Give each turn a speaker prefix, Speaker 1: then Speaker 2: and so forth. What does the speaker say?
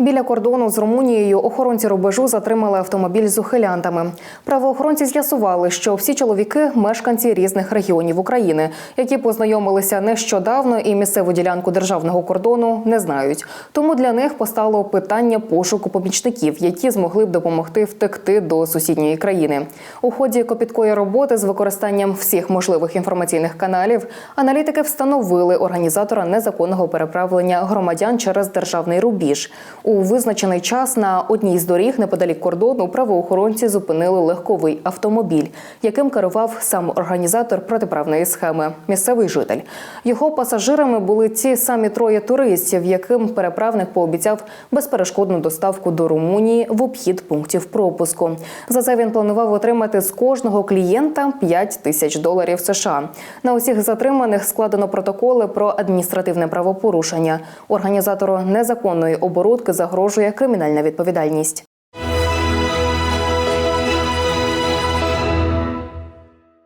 Speaker 1: Біля кордону з Румунією охоронці рубежу затримали автомобіль з ухилянтами. Правоохоронці з'ясували, що всі чоловіки мешканці різних регіонів України, які познайомилися нещодавно і місцеву ділянку державного кордону не знають. Тому для них постало питання пошуку помічників, які змогли б допомогти втекти до сусідньої країни. У ході копіткої роботи з використанням всіх можливих інформаційних каналів аналітики встановили організатора незаконного переправлення громадян через державний рубіж. У визначений час на одній з доріг неподалік кордону правоохоронці зупинили легковий автомобіль, яким керував сам організатор протиправної схеми місцевий житель. Його пасажирами були ті самі троє туристів, яким переправник пообіцяв безперешкодну доставку до Румунії в обхід пунктів пропуску. За це він планував отримати з кожного клієнта 5 тисяч доларів США. На усіх затриманих складено протоколи про адміністративне правопорушення. Організатору незаконної оборудки загрожує кримінальна відповідальність.